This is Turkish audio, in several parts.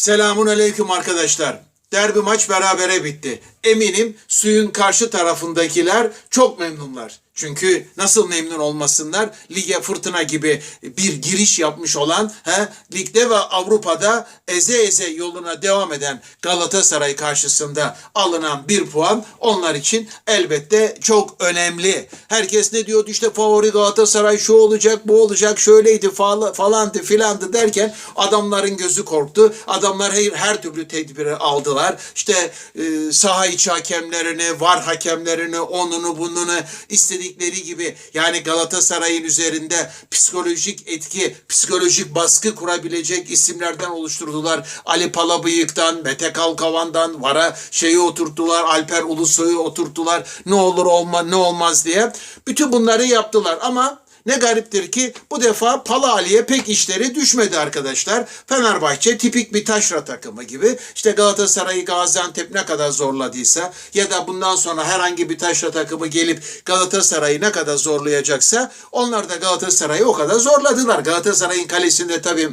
Selamun aleyküm arkadaşlar. Derbi maç berabere bitti. Eminim suyun karşı tarafındakiler çok memnunlar. Çünkü nasıl memnun olmasınlar? Lige fırtına gibi bir giriş yapmış olan, he, ligde ve Avrupa'da eze eze yoluna devam eden Galatasaray karşısında alınan bir puan onlar için elbette çok önemli. Herkes ne diyordu işte favori Galatasaray şu olacak, bu olacak, şöyleydi falan, falandı filandı derken adamların gözü korktu. Adamlar her, her türlü tedbiri aldılar. İşte e, saha içi hakemlerini, var hakemlerini, onunu bununu istedikleri gibi yani Galatasaray'ın üzerinde psikolojik etki, psikolojik baskı kurabilecek isimlerden oluşturdular. Ali Palabıyık'tan, Mete Kalkavan'dan, Vara şeyi oturttular, Alper Ulusoy'u oturttular. Ne olur olma, ne olmaz diye. Bütün bunları yaptılar ama ne gariptir ki bu defa Pala Ali'ye pek işleri düşmedi arkadaşlar. Fenerbahçe tipik bir taşra takımı gibi. İşte Galatasaray'ı Gaziantep ne kadar zorladıysa ya da bundan sonra herhangi bir taşra takımı gelip Galatasaray'ı ne kadar zorlayacaksa onlar da Galatasaray'ı o kadar zorladılar. Galatasaray'ın kalesinde tabii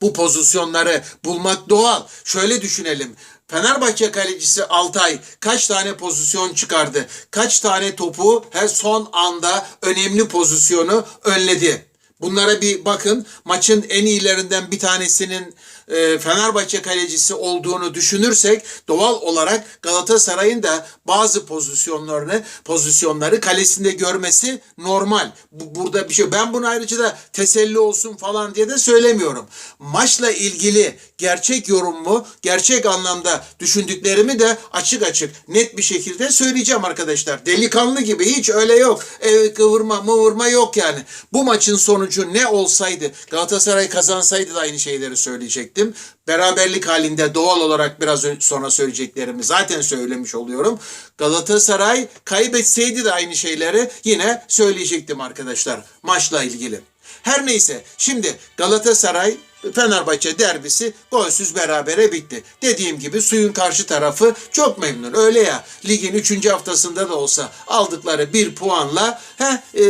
bu pozisyonları bulmak doğal. Şöyle düşünelim. Fenerbahçe kalecisi Altay kaç tane pozisyon çıkardı? Kaç tane topu her son anda önemli pozisyonu önledi? Bunlara bir bakın. Maçın en iyilerinden bir tanesinin e, Fenerbahçe kalecisi olduğunu düşünürsek doğal olarak Galatasaray'ın da bazı pozisyonlarını pozisyonları kalesinde görmesi normal. Bu, burada bir şey. Ben bunu ayrıca da teselli olsun falan diye de söylemiyorum. Maçla ilgili gerçek yorumumu, gerçek anlamda düşündüklerimi de açık açık net bir şekilde söyleyeceğim arkadaşlar. Delikanlı gibi hiç öyle yok. E, kıvırma mıvırma yok yani. Bu maçın sonucu ne olsaydı Galatasaray kazansaydı da aynı şeyleri söyleyecektim. Beraberlik halinde doğal olarak biraz sonra söyleyeceklerimi zaten söylemiş oluyorum. Galatasaray kaybetseydi de aynı şeyleri yine söyleyecektim arkadaşlar maçla ilgili. Her neyse şimdi Galatasaray Fenerbahçe derbisi golsüz berabere bitti. Dediğim gibi suyun karşı tarafı çok memnun. Öyle ya ligin 3. haftasında da olsa aldıkları bir puanla he, e,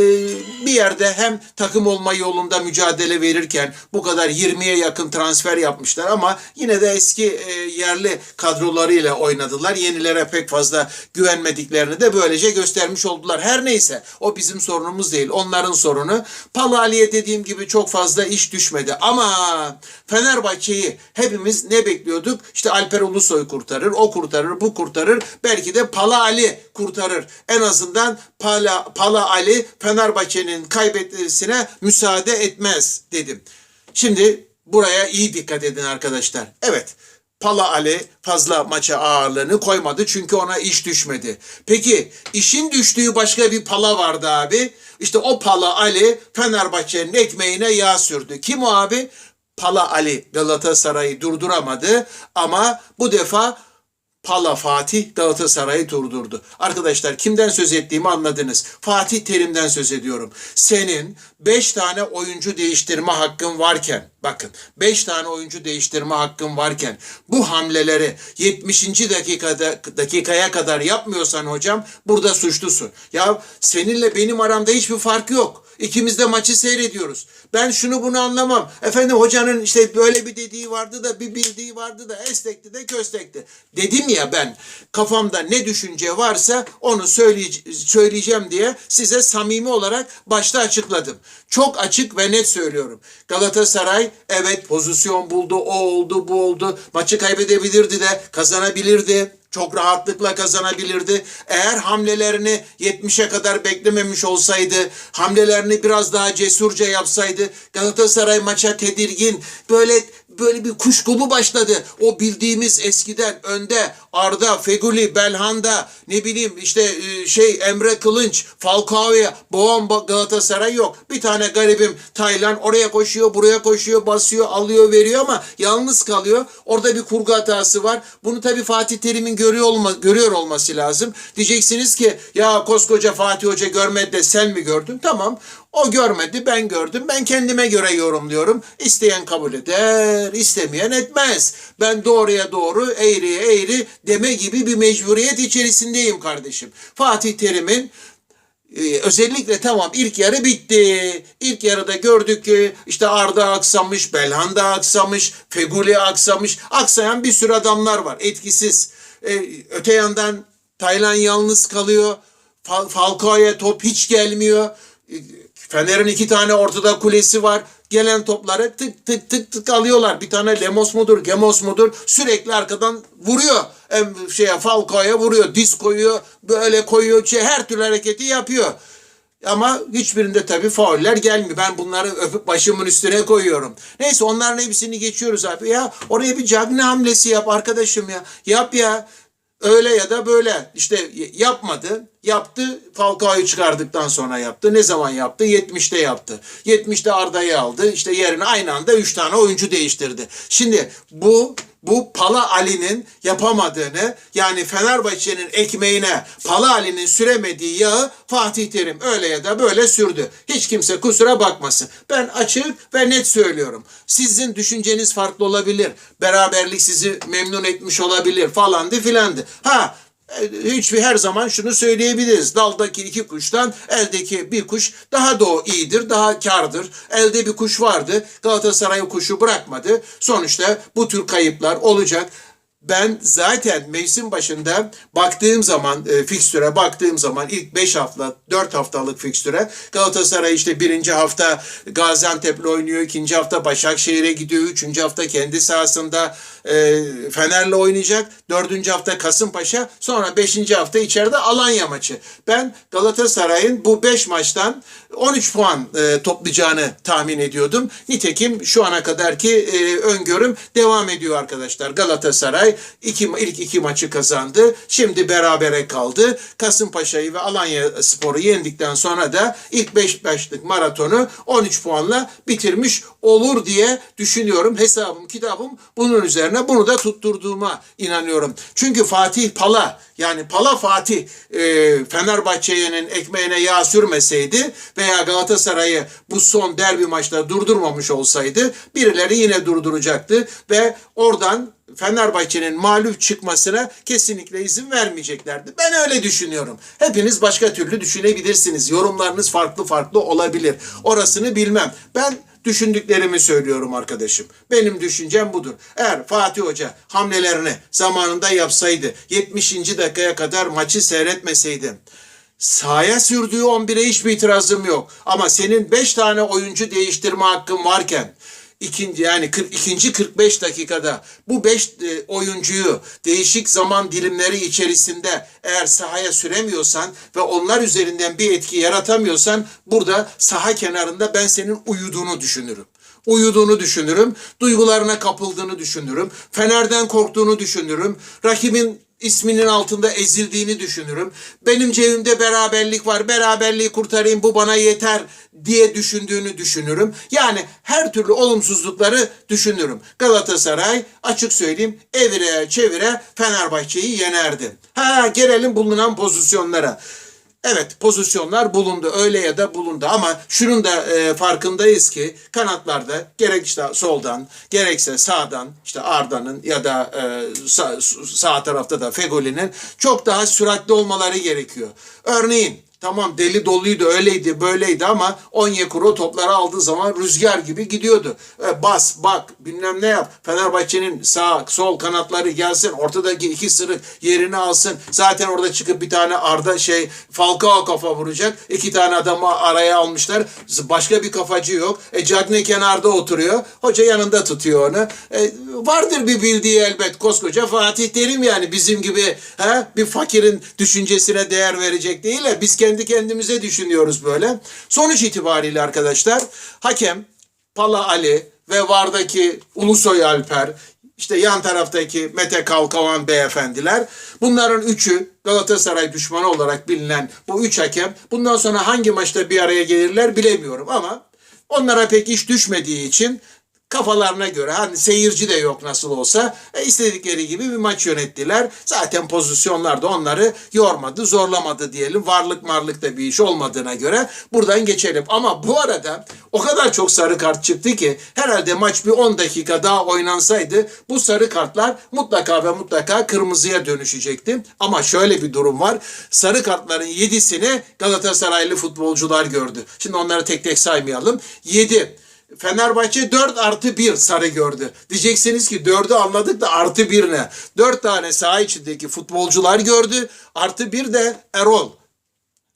bir yerde hem takım olma yolunda mücadele verirken bu kadar 20'ye yakın transfer yapmışlar ama yine de eski e, yerli kadrolarıyla oynadılar. Yenilere pek fazla güvenmediklerini de böylece göstermiş oldular. Her neyse o bizim sorunumuz değil. Onların sorunu. Palali'ye dediğim gibi çok fazla iş düşmedi ama Fenerbahçe'yi hepimiz ne bekliyorduk? İşte Alper Ulusoy kurtarır, o kurtarır, bu kurtarır. Belki de Pala Ali kurtarır. En azından Pala, Pala Ali Fenerbahçe'nin kaybetmesine müsaade etmez dedim. Şimdi buraya iyi dikkat edin arkadaşlar. Evet. Pala Ali fazla maça ağırlığını koymadı çünkü ona iş düşmedi. Peki işin düştüğü başka bir pala vardı abi. İşte o Pala Ali Fenerbahçe'nin ekmeğine yağ sürdü. Kim o abi? Pala Ali Galatasaray'ı durduramadı ama bu defa Pala Fatih Galatasaray'ı durdurdu. Arkadaşlar kimden söz ettiğimi anladınız. Fatih Terim'den söz ediyorum. Senin 5 tane oyuncu değiştirme hakkın varken, bakın 5 tane oyuncu değiştirme hakkın varken bu hamleleri 70. dakikada dakikaya kadar yapmıyorsan hocam burada suçlusun. Ya seninle benim aramda hiçbir fark yok. İkimiz de maçı seyrediyoruz. Ben şunu bunu anlamam. Efendim hocanın işte böyle bir dediği vardı da bir bildiği vardı da estekti de köstekti. Dedim ya ben kafamda ne düşünce varsa onu söyleye- söyleyeceğim diye size samimi olarak başta açıkladım. Çok açık ve net söylüyorum. Galatasaray evet pozisyon buldu, o oldu, bu oldu. Maçı kaybedebilirdi de kazanabilirdi. Çok rahatlıkla kazanabilirdi. Eğer hamlelerini 70'e kadar beklememiş olsaydı, hamlelerini biraz daha cesurca yapsaydı, Galatasaray maça tedirgin, böyle böyle bir kuşkulu başladı. O bildiğimiz eskiden önde Arda, Feguli, Belhanda, ne bileyim işte e, şey Emre Kılınç, Falcao'ya boğan Ba- Galatasaray yok. Bir tane garibim Taylan oraya koşuyor, buraya koşuyor, basıyor, alıyor, veriyor ama yalnız kalıyor. Orada bir kurgu hatası var. Bunu tabii Fatih Terim'in görüyor olma, görüyor olması lazım. Diyeceksiniz ki ya koskoca Fatih Hoca görmedi de sen mi gördün? Tamam. O görmedi, ben gördüm. Ben kendime göre yorumluyorum. İsteyen kabul eder, istemeyen etmez. Ben doğruya doğru, eğriye eğri deme gibi bir mecburiyet içerisindeyim kardeşim. Fatih Terim'in Ee, özellikle tamam ilk yarı bitti. İlk yarıda gördük ki işte Arda aksamış, Belhanda aksamış, Feguli aksamış. Aksayan bir sürü adamlar var. Etkisiz. Ee, öte yandan Taylan yalnız kalıyor. Fal- Falcao'ya top hiç gelmiyor. Ee, Fener'in iki tane ortada kulesi var. Gelen topları tık tık tık tık alıyorlar. Bir tane Lemos mudur, Gemos mudur sürekli arkadan vuruyor. Em, şeye Falcao'ya vuruyor, diz koyuyor, böyle koyuyor, şey, her türlü hareketi yapıyor. Ama hiçbirinde tabii fauller gelmiyor. Ben bunları öpüp başımın üstüne koyuyorum. Neyse onların hepsini geçiyoruz abi. Ya oraya bir Cagney hamlesi yap arkadaşım ya. Yap ya. Öyle ya da böyle. İşte yapmadı. Yaptı. Falcao'yu çıkardıktan sonra yaptı. Ne zaman yaptı? 70'te yaptı. 70'te Arda'yı aldı. İşte yerine aynı anda 3 tane oyuncu değiştirdi. Şimdi bu bu Pala Ali'nin yapamadığını yani Fenerbahçe'nin ekmeğine Pala Ali'nin süremediği yağı Fatih Terim öyle ya da böyle sürdü. Hiç kimse kusura bakmasın. Ben açık ve net söylüyorum. Sizin düşünceniz farklı olabilir. Beraberlik sizi memnun etmiş olabilir falandı filandı. Ha hiçbir her zaman şunu söyleyebiliriz. Daldaki iki kuştan eldeki bir kuş daha da iyidir, daha kardır. Elde bir kuş vardı. Galatasaray kuşu bırakmadı. Sonuçta bu tür kayıplar olacak. Ben zaten mevsim başında baktığım zaman e, fikstüre baktığım zaman ilk 5 hafta 4 haftalık fikstüre Galatasaray işte birinci hafta Gaziantep'le oynuyor. ikinci hafta Başakşehir'e gidiyor. Üçüncü hafta kendi sahasında e, Fener'le oynayacak. Dördüncü hafta Kasımpaşa. Sonra beşinci hafta içeride Alanya maçı. Ben Galatasaray'ın bu 5 maçtan 13 puan e, toplayacağını tahmin ediyordum. Nitekim şu ana kadarki e, öngörüm devam ediyor arkadaşlar. Galatasaray iki, ilk iki maçı kazandı. Şimdi berabere kaldı. Kasımpaşa'yı ve Alanya Spor'u yendikten sonra da ilk 5 başlık maratonu 13 puanla bitirmiş olur diye düşünüyorum. Hesabım, kitabım bunun üzerine bunu da tutturduğuma inanıyorum. Çünkü Fatih Pala yani Pala Fatih e, Fenerbahçe'nin ekmeğine yağ sürmeseydi veya Galatasaray'ı bu son derbi maçta durdurmamış olsaydı birileri yine durduracaktı ve oradan Fenerbahçe'nin mağlup çıkmasına kesinlikle izin vermeyeceklerdi. Ben öyle düşünüyorum. Hepiniz başka türlü düşünebilirsiniz. Yorumlarınız farklı farklı olabilir. Orasını bilmem. Ben düşündüklerimi söylüyorum arkadaşım. Benim düşüncem budur. Eğer Fatih Hoca hamlelerini zamanında yapsaydı, 70. dakikaya kadar maçı seyretmeseydi, sahaya sürdüğü 11'e hiçbir itirazım yok. Ama senin 5 tane oyuncu değiştirme hakkın varken ikinci yani 42. 45 dakikada bu 5 oyuncuyu değişik zaman dilimleri içerisinde eğer sahaya süremiyorsan ve onlar üzerinden bir etki yaratamıyorsan burada saha kenarında ben senin uyuduğunu düşünürüm uyuduğunu düşünürüm. Duygularına kapıldığını düşünürüm. Fener'den korktuğunu düşünürüm. Rakibin isminin altında ezildiğini düşünürüm. Benim cebimde beraberlik var. Beraberliği kurtarayım bu bana yeter diye düşündüğünü düşünürüm. Yani her türlü olumsuzlukları düşünürüm. Galatasaray açık söyleyeyim evire çevire Fenerbahçe'yi yenerdi. Ha gelelim bulunan pozisyonlara. Evet pozisyonlar bulundu öyle ya da bulundu ama şunun da e, farkındayız ki kanatlarda gerek işte soldan gerekse sağdan işte Arda'nın ya da e, sağ, sağ tarafta da Fegoli'nin çok daha süratli olmaları gerekiyor. Örneğin Tamam deli doluydu öyleydi böyleydi ama Onyekuru topları aldığı zaman rüzgar gibi gidiyordu. E, bas bak bilmem ne yap. Fenerbahçe'nin sağ sol kanatları gelsin ortadaki iki sırık yerini alsın. Zaten orada çıkıp bir tane Arda şey Falcao kafa vuracak. İki tane adamı araya almışlar. Başka bir kafacı yok. E Cagney kenarda oturuyor. Hoca yanında tutuyor onu. E, vardır bir bildiği elbet koskoca Fatih Terim yani bizim gibi ha, bir fakirin düşüncesine değer verecek değil ya. Biz kendi kendimize düşünüyoruz böyle. Sonuç itibariyle arkadaşlar hakem Pala Ali ve vardaki Ulusoy Alper işte yan taraftaki Mete Kalkavan beyefendiler bunların üçü Galatasaray düşmanı olarak bilinen bu üç hakem bundan sonra hangi maçta bir araya gelirler bilemiyorum ama onlara pek iş düşmediği için kafalarına göre hani seyirci de yok nasıl olsa e, istedikleri gibi bir maç yönettiler. Zaten pozisyonlar da onları yormadı, zorlamadı diyelim. Varlık marlık da bir iş olmadığına göre buradan geçelim. Ama bu arada o kadar çok sarı kart çıktı ki herhalde maç bir 10 dakika daha oynansaydı bu sarı kartlar mutlaka ve mutlaka kırmızıya dönüşecekti. Ama şöyle bir durum var. Sarı kartların 7'sini Galatasaraylı futbolcular gördü. Şimdi onları tek tek saymayalım. 7 Fenerbahçe 4 artı 1 sarı gördü. Diyeceksiniz ki 4'ü anladık da artı 1 ne? 4 tane saha içindeki futbolcular gördü. Artı 1 de Erol.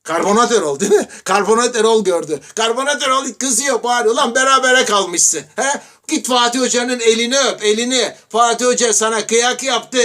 Karbonat Erol değil mi? Karbonat Erol gördü. Karbonat Erol kızıyor bağırıyor. Lan berabere kalmışsın. He? Git Fatih Hoca'nın elini öp elini. Fatih Hoca sana kıyak yaptı.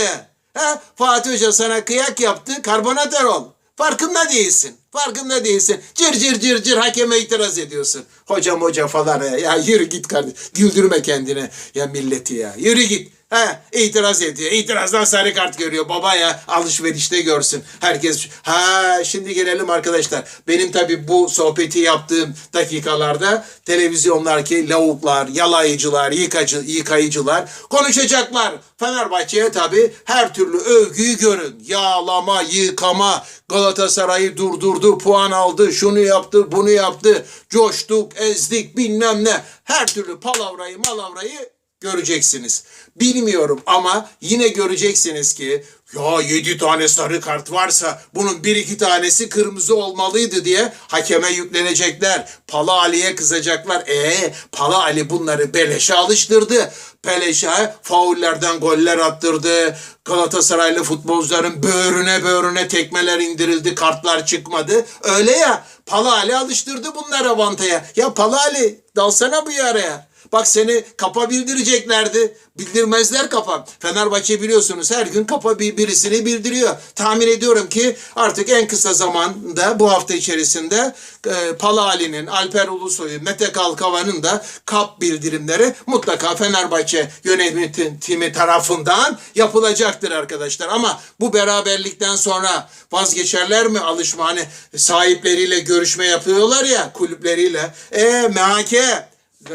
He? Fatih Hoca sana kıyak yaptı. Karbonat Erol. Farkında değilsin. Farkında değilsin. Cır cır cır cır hakeme itiraz ediyorsun. Hocam hoca falan ya. Ya yürü git kardeşim. Güldürme kendine ya milleti ya. Yürü git. Ha itiraz ediyor. İtirazdan sarı kart görüyor. Baba ya alışverişte görsün. Herkes ha şimdi gelelim arkadaşlar. Benim tabii bu sohbeti yaptığım dakikalarda televizyonlardaki lavuklar, yalayıcılar, yıkacı, yıkayıcılar konuşacaklar. Fenerbahçe'ye tabii her türlü övgüyü görün. Yağlama, yıkama, Galatasaray'ı durdurdu, puan aldı, şunu yaptı, bunu yaptı, coştuk, ezdik bilmem ne. Her türlü palavrayı malavrayı göreceksiniz. Bilmiyorum ama yine göreceksiniz ki ya yedi tane sarı kart varsa bunun bir iki tanesi kırmızı olmalıydı diye hakeme yüklenecekler. Pala Ali'ye kızacaklar. E Pala Ali bunları beleşe alıştırdı. Beleşe faullerden goller attırdı. Galatasaraylı futbolcuların böğrüne böğrüne tekmeler indirildi. Kartlar çıkmadı. Öyle ya Pala Ali alıştırdı bunlara vantaya. Ya Pala Ali dalsana bu araya. Bak seni kapa bildireceklerdi. Bildirmezler kapa. Fenerbahçe biliyorsunuz her gün kapa bir birisini bildiriyor. Tahmin ediyorum ki artık en kısa zamanda bu hafta içerisinde e, Pala Ali'nin, Alper Ulusoy'un, Mete Kalkavan'ın da kap bildirimleri mutlaka Fenerbahçe yönetimi tarafından yapılacaktır arkadaşlar. Ama bu beraberlikten sonra vazgeçerler mi alışma? Hani sahipleriyle görüşme yapıyorlar ya kulüpleriyle. E MHK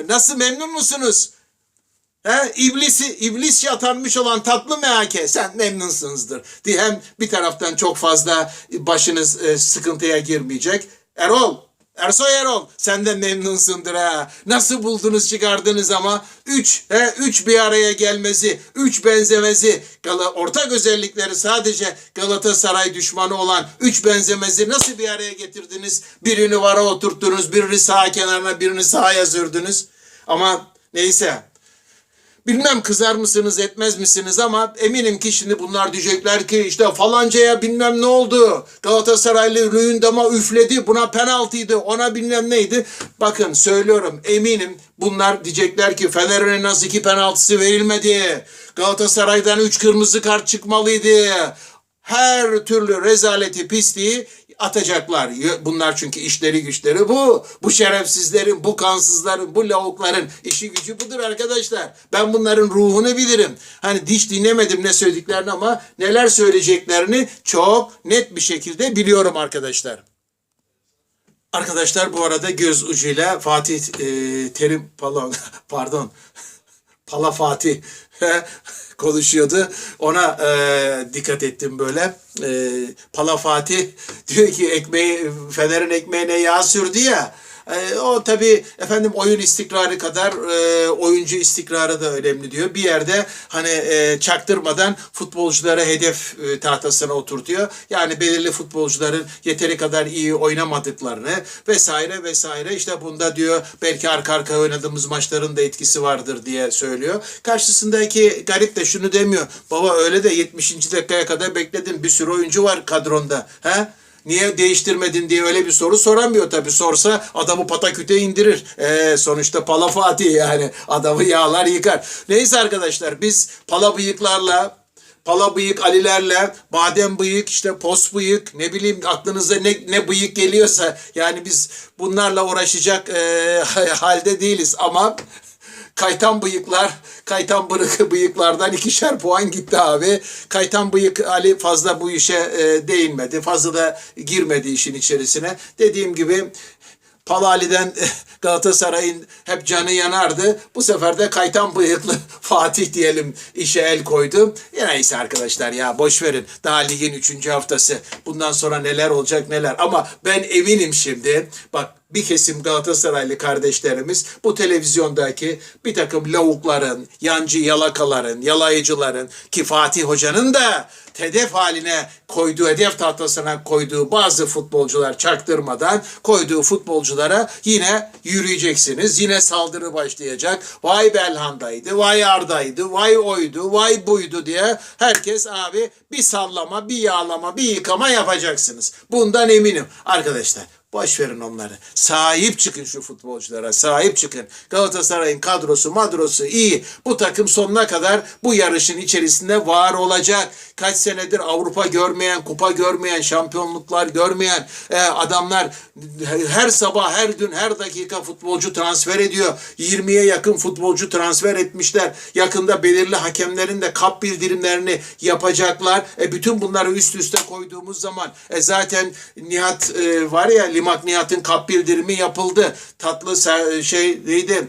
Nasıl memnun musunuz? He, iblisi, iblisçe atanmış olan tatlı MHK sen memnunsunuzdur. Diye hem bir taraftan çok fazla başınız e, sıkıntıya girmeyecek. Erol, Ersoy Erol sen de memnunsundur ha. Nasıl buldunuz çıkardınız ama üç, he, üç bir araya gelmesi, üç benzemezi, Gala, ortak özellikleri sadece Galatasaray düşmanı olan üç benzemezi nasıl bir araya getirdiniz? Birini vara oturttunuz, birini sağ kenarına, birini sağa sürdünüz. Ama neyse Bilmem kızar mısınız etmez misiniz ama eminim ki şimdi bunlar diyecekler ki işte falancaya bilmem ne oldu. Galatasaraylı Rüyündam'a üfledi buna penaltıydı ona bilmem neydi. Bakın söylüyorum eminim bunlar diyecekler ki Fener'e nasıl iki penaltısı verilmedi. Galatasaray'dan üç kırmızı kart çıkmalıydı. Her türlü rezaleti pisliği atacaklar. Bunlar çünkü işleri güçleri bu. Bu şerefsizlerin, bu kansızların, bu lavukların işi gücü budur arkadaşlar. Ben bunların ruhunu bilirim. Hani diş dinlemedim ne söylediklerini ama neler söyleyeceklerini çok net bir şekilde biliyorum arkadaşlar. Arkadaşlar bu arada göz ucuyla Fatih e, Terim pardon, Pala Fatih konuşuyordu. Ona e, dikkat ettim böyle. E, Pala Fatih diyor ki ekmeği Fener'in ekmeğine yağ sürdü ya. E, o tabii efendim oyun istikrarı kadar e, oyuncu istikrarı da önemli diyor. Bir yerde hani e, çaktırmadan futbolculara hedef e, tahtasına oturtuyor. Yani belirli futbolcuların yeteri kadar iyi oynamadıklarını vesaire vesaire işte bunda diyor belki arka arka oynadığımız maçların da etkisi vardır diye söylüyor. Karşısındaki garip de şunu demiyor. Baba öyle de 70. dakikaya kadar bekledin. Bir sürü oyuncu var kadronda. He? Niye değiştirmedin diye öyle bir soru soramıyor tabii. Sorsa adamı pataküte indirir. Ee, sonuçta Pala Fatih yani. Adamı yağlar yıkar. Neyse arkadaşlar biz pala bıyıklarla pala bıyık Alilerle, badem bıyık, işte pos bıyık, ne bileyim aklınıza ne, ne bıyık geliyorsa yani biz bunlarla uğraşacak e, halde değiliz ama Kaytan bıyıklar, kaytan bıyık, bıyıklardan ikişer puan gitti abi. Kaytan bıyık Ali fazla bu işe e, değinmedi. Fazla da girmedi işin içerisine. Dediğim gibi Palali'den Galatasaray'ın hep canı yanardı. Bu sefer de kaytan bıyıklı Fatih diyelim işe el koydu. Ya neyse arkadaşlar ya boş verin. Daha ligin 3. haftası. Bundan sonra neler olacak neler. Ama ben eminim şimdi. Bak bir kesim Galatasaraylı kardeşlerimiz bu televizyondaki bir takım lavukların, yancı yalakaların, yalayıcıların ki Fatih Hoca'nın da hedef haline koyduğu, hedef tahtasına koyduğu bazı futbolcular çaktırmadan koyduğu futbolculara yine yürüyeceksiniz. Yine saldırı başlayacak. Vay Belhanda'ydı, vay Arda'ydı, vay oydu, vay buydu diye herkes abi bir sallama, bir yağlama, bir yıkama yapacaksınız. Bundan eminim. Arkadaşlar Boş verin onları. Sahip çıkın şu futbolculara. Sahip çıkın. Galatasaray'ın kadrosu madrosu iyi. Bu takım sonuna kadar bu yarışın içerisinde var olacak. Kaç senedir Avrupa görmeyen, kupa görmeyen, şampiyonluklar görmeyen e, adamlar her sabah, her gün, her dakika futbolcu transfer ediyor. 20'ye yakın futbolcu transfer etmişler. Yakında belirli hakemlerin de kap bildirimlerini yapacaklar. E, bütün bunları üst üste koyduğumuz zaman e, zaten Nihat e, var ya Limak Nihat'ın kap bildirimi yapıldı. Tatlı şey neydi?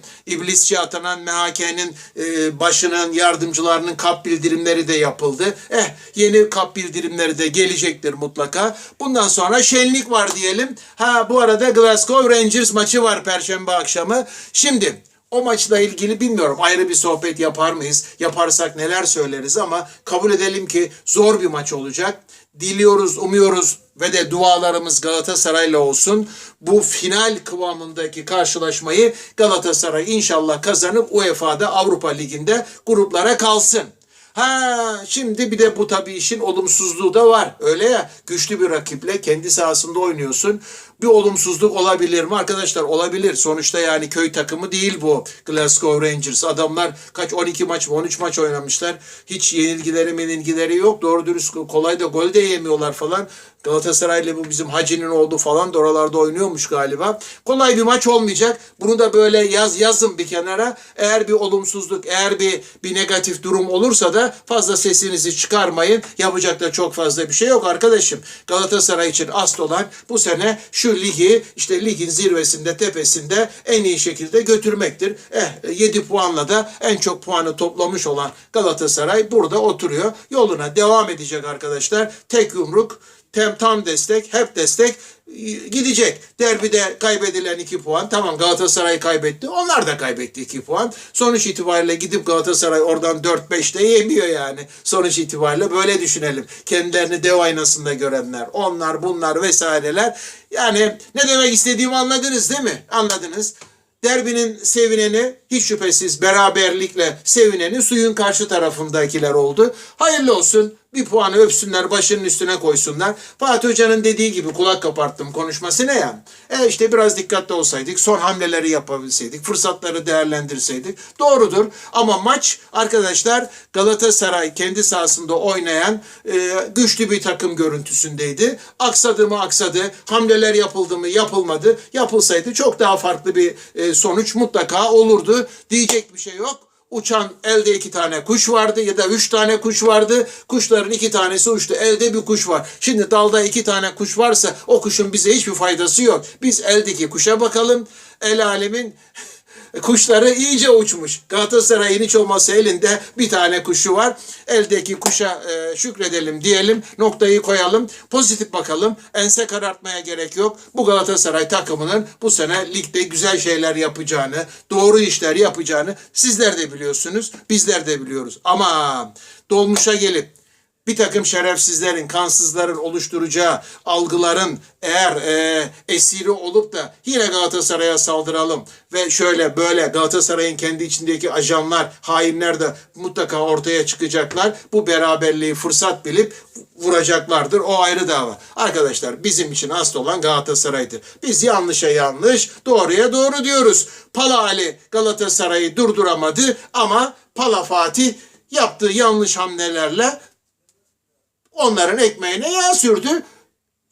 Atanan MHK'nin e, başının yardımcılarının kap bildirimleri de yapıldı. Eh yeni kap bildirimleri de gelecektir mutlaka. Bundan sonra şenlik var diyelim. Ha bu arada Glasgow Rangers maçı var perşembe akşamı. Şimdi o maçla ilgili bilmiyorum ayrı bir sohbet yapar mıyız? Yaparsak neler söyleriz ama kabul edelim ki zor bir maç olacak. Diliyoruz, umuyoruz ve de dualarımız Galatasaray'la olsun. Bu final kıvamındaki karşılaşmayı Galatasaray inşallah kazanıp UEFA'da Avrupa Ligi'nde gruplara kalsın. Ha şimdi bir de bu tabii işin olumsuzluğu da var. Öyle ya güçlü bir rakiple kendi sahasında oynuyorsun. Bir olumsuzluk olabilir mi arkadaşlar? Olabilir. Sonuçta yani köy takımı değil bu Glasgow Rangers. Adamlar kaç 12 maç mı 13 maç oynamışlar. Hiç yenilgileri menilgileri yok. Doğru dürüst kolay da gol de yemiyorlar falan. Galatasaray'la bu bizim Hacı'nın olduğu falan da oralarda oynuyormuş galiba. Kolay bir maç olmayacak. Bunu da böyle yaz yazın bir kenara. Eğer bir olumsuzluk, eğer bir bir negatif durum olursa da fazla sesinizi çıkarmayın. Yapacak da çok fazla bir şey yok arkadaşım. Galatasaray için asıl olan bu sene şu ligi işte ligin zirvesinde, tepesinde en iyi şekilde götürmektir. Eh 7 puanla da en çok puanı toplamış olan Galatasaray burada oturuyor. Yoluna devam edecek arkadaşlar. Tek yumruk Tem tam destek, hep destek gidecek. Derbide kaybedilen 2 puan. Tamam Galatasaray kaybetti. Onlar da kaybetti 2 puan. Sonuç itibariyle gidip Galatasaray oradan 4-5 de yemiyor yani. Sonuç itibariyle böyle düşünelim. Kendilerini dev aynasında görenler, onlar bunlar vesaireler. Yani ne demek istediğimi anladınız değil mi? Anladınız. Derbinin sevineni hiç şüphesiz beraberlikle sevineni suyun karşı tarafındakiler oldu. Hayırlı olsun. Bir puanı öpsünler, başının üstüne koysunlar. Fatih Hoca'nın dediği gibi kulak kaparttım konuşması ne ya? E işte biraz dikkatli olsaydık, son hamleleri yapabilseydik, fırsatları değerlendirseydik. Doğrudur ama maç arkadaşlar Galatasaray kendi sahasında oynayan e, güçlü bir takım görüntüsündeydi. Aksadı mı aksadı, hamleler yapıldı mı yapılmadı. Yapılsaydı çok daha farklı bir e, sonuç mutlaka olurdu. Diyecek bir şey yok uçan elde iki tane kuş vardı ya da üç tane kuş vardı. Kuşların iki tanesi uçtu. Elde bir kuş var. Şimdi dalda iki tane kuş varsa o kuşun bize hiçbir faydası yok. Biz eldeki kuşa bakalım. El alemin kuşları iyice uçmuş. Galatasaray'ın hiç olmazsa elinde bir tane kuşu var. Eldeki kuşa e, şükredelim diyelim. Noktayı koyalım. Pozitif bakalım. Ense karartmaya gerek yok. Bu Galatasaray takımının bu sene ligde güzel şeyler yapacağını, doğru işler yapacağını sizler de biliyorsunuz. Bizler de biliyoruz. Ama dolmuşa gelip bir takım şerefsizlerin, kansızların oluşturacağı algıların eğer e, esiri olup da yine Galatasaray'a saldıralım ve şöyle böyle Galatasaray'ın kendi içindeki ajanlar, hainler de mutlaka ortaya çıkacaklar. Bu beraberliği fırsat bilip vuracaklardır. O ayrı dava. Arkadaşlar bizim için asıl olan Galatasaray'dır. Biz yanlışa yanlış, doğruya doğru diyoruz. Pala Ali Galatasaray'ı durduramadı ama Pala Fatih yaptığı yanlış hamlelerle onların ekmeğine yağ sürdü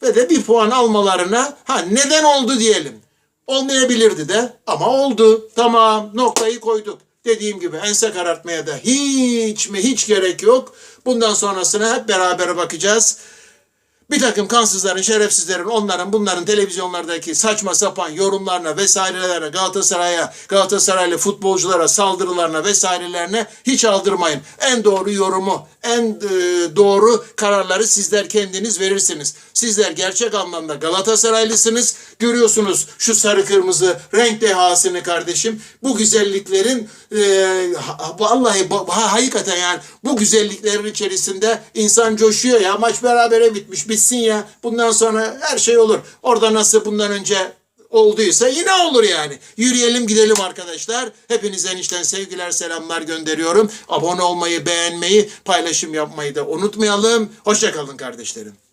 ve de bir puan almalarına ha neden oldu diyelim. Olmayabilirdi de ama oldu. Tamam noktayı koyduk. Dediğim gibi ense karartmaya da hiç mi hiç gerek yok. Bundan sonrasına hep beraber bakacağız. Bir takım kansızların, şerefsizlerin, onların bunların televizyonlardaki saçma sapan yorumlarına vesairelerine, Galatasaray'a, Galatasaraylı futbolculara saldırılarına vesairelerine hiç aldırmayın. En doğru yorumu, en e, doğru kararları sizler kendiniz verirsiniz. Sizler gerçek anlamda Galatasaraylısınız. Görüyorsunuz şu sarı kırmızı renk dehasını kardeşim. Bu güzelliklerin e, vallahi ha- hakikaten yani bu güzelliklerin içerisinde insan coşuyor ya. Maç berabere bitmiş bitsin ya. Bundan sonra her şey olur. Orada nasıl bundan önce olduysa yine olur yani. Yürüyelim gidelim arkadaşlar. Hepinizden içten sevgiler selamlar gönderiyorum. Abone olmayı, beğenmeyi, paylaşım yapmayı da unutmayalım. Hoşçakalın kardeşlerim.